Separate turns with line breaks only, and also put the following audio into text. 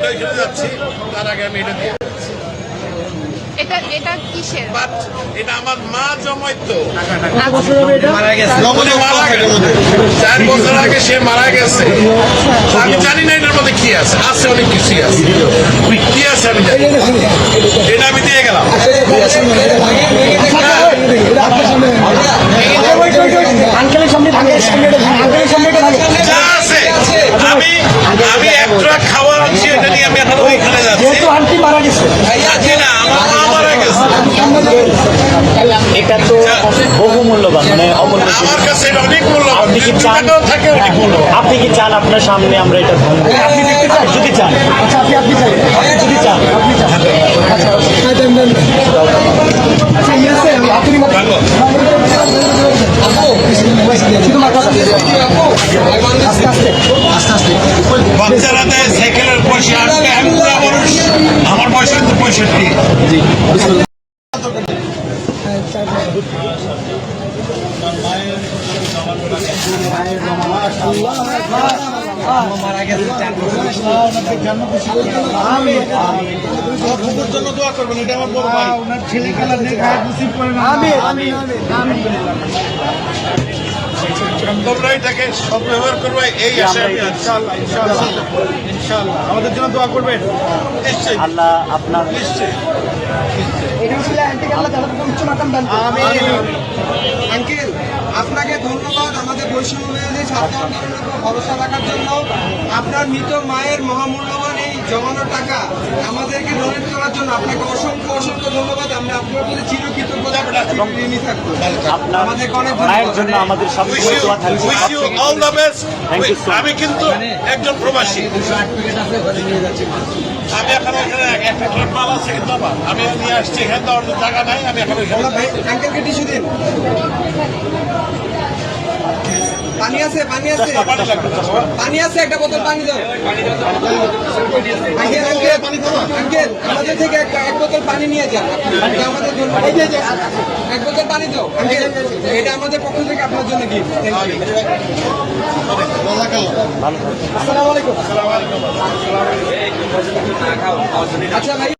ওটা এখানে যাচ্ছি তার আগে আমি এটা দিয়ে
এটা এটা কিসের?
বাট এটা আমার মা জমাইতো।
মারা
মারা গেছে। চার বছর আগে সে মারা গেছে। আমি জানি না এটার মধ্যে কি আছে। আছে অনেক কিছুই আছে। কি আছে আমি জানি এটা আমি দিয়ে গেলাম।
আঙ্কেলের সামনে থাকে আঙ্কেলের সামনে এটা থাকে
যা আছে আমি আমি একটা খাওয়া আনছি এটা নিয়ে আমি এখন ওইখানে যাচ্ছি
যেহেতু আন্টি মারা গেছে
জি না আমার মা মারা গেছে
এটা তো বহু মূল্যবান মানে অমূল্য
আমার কাছে এটা অনেক মূল্যবান।
আপনি কি চান?
থাকে অনেক মূল্যবান।
আপনি কি চান আপনার সামনে আমরা এটা ভাঙবো
আপনি দেখতে চান?
যদি চান।
আচ্ছা আপনি আপনি চাই আপনি যদি চান। আপনি চান। আচ্ছা হ্যাঁ দেন দেন আচ্ছা ইয়ে আপনি মত
ভালো।
শুধু মাথা আস্তে আস্তে আস্তে আস্তে
বাচ্চারা দেয় সাইকেলের পয়সা আজকে আমি মানুষ। আমার বয়স কিন্তু পঁয়ষট্টি।
মারা গেছে
এটা আমার
ছেলেখেলা নেই রিসিভ করে না আমি আমি আমি
তোমরা এটাকে সব করবে এই আশা আমি আছি।
আমাদের জন্য দোয়া করবেন।
নিশ্চয়ই।
আল্লাহ আপনার
নিশ্চয়ই।
এটা হচ্ছে আন্টি আল্লাহ তাআলা তো উচ্চ মাকাম দান
আমি
আঙ্কেল আপনাকে ধন্যবাদ। আমাদের বৈষম্য উপর ভরসা রাখার জন্য আপনার মৃত মায়ের মহামূল্যবান এই জমানো টাকা আমাদেরকে ডোনেট করার জন্য আপনাকে অসংখ্য অসংখ্য ধন্যবাদ। আমরা আপনার প্রতি
আপনার মায়ের জন্য আমাদের সবসময় দোয়া থাকবে।
ইউ. আমি কিন্তু একজন প্রবাসী। আমি এখন এখানে একটা মাল আছে কিন্তু আমার আমি নিয়ে আসছি এখানে টাকা নাই আমি এখন এখানে
ভাই আঙ্কেলকে টিস্যু দিন পানি আছে পানি আছে।
পানি
আছে একটা বোতল পানি দাও। আঙ্কেল আমাদের থেকে একটা এক বোতল পানি নিয়ে যান। আমাদের জন্য। এক বোতল পানি দাও। আঙ্কেল এটা আমাদের পক্ষ থেকে আপনার জন্য গিফট
আসসালামু আলাইকুম।
আচ্ছা ভাই।